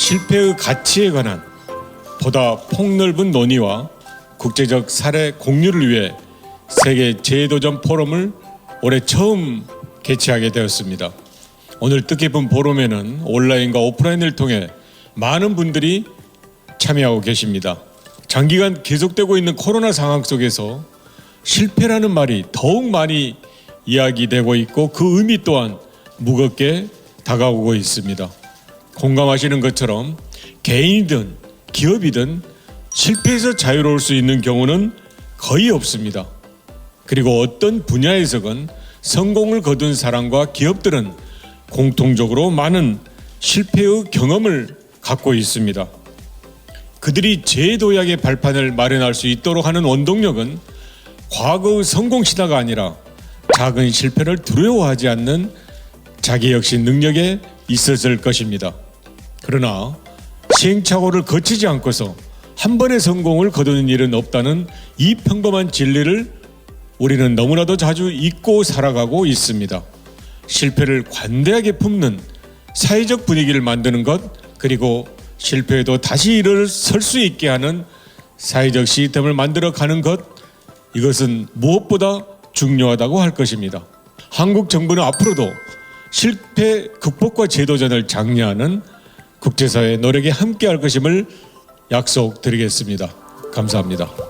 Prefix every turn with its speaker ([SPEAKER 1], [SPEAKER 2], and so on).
[SPEAKER 1] 실패의 가치에 관한 보다 폭넓은 논의와 국제적 사례 공유를 위해 세계 제도전 포럼을 올해 처음 개최하게 되었습니다. 오늘 뜻깊은 포럼에는 온라인과 오프라인을 통해 많은 분들이 참여하고 계십니다. 장기간 계속되고 있는 코로나 상황 속에서 실패라는 말이 더욱 많이 이야기되고 있고 그 의미 또한 무겁게 다가오고 있습니다. 공감하시는 것처럼 개인이든 기업이든 실패에서 자유로울 수 있는 경우는 거의 없습니다. 그리고 어떤 분야에서건 성공을 거둔 사람과 기업들은 공통적으로 많은 실패의 경험을 갖고 있습니다. 그들이 제도약의 발판을 마련할 수 있도록 하는 원동력은 과거의 성공 신화가 아니라 작은 실패를 두려워하지 않는 자기 역시 능력에 있었을 것입니다. 그러나 시행착오를 거치지 않고서 한 번의 성공을 거두는 일은 없다는 이 평범한 진리를 우리는 너무나도 자주 잊고 살아가고 있습니다. 실패를 관대하게 품는 사회적 분위기를 만드는 것 그리고 실패에도 다시 일어설 수 있게 하는 사회적 시스템을 만들어 가는 것 이것은 무엇보다 중요하다고 할 것입니다. 한국 정부는 앞으로도 실패 극복과 제도전을 장려하는 국제사회 노력에 함께할 것임을 약속드리겠습니다. 감사합니다.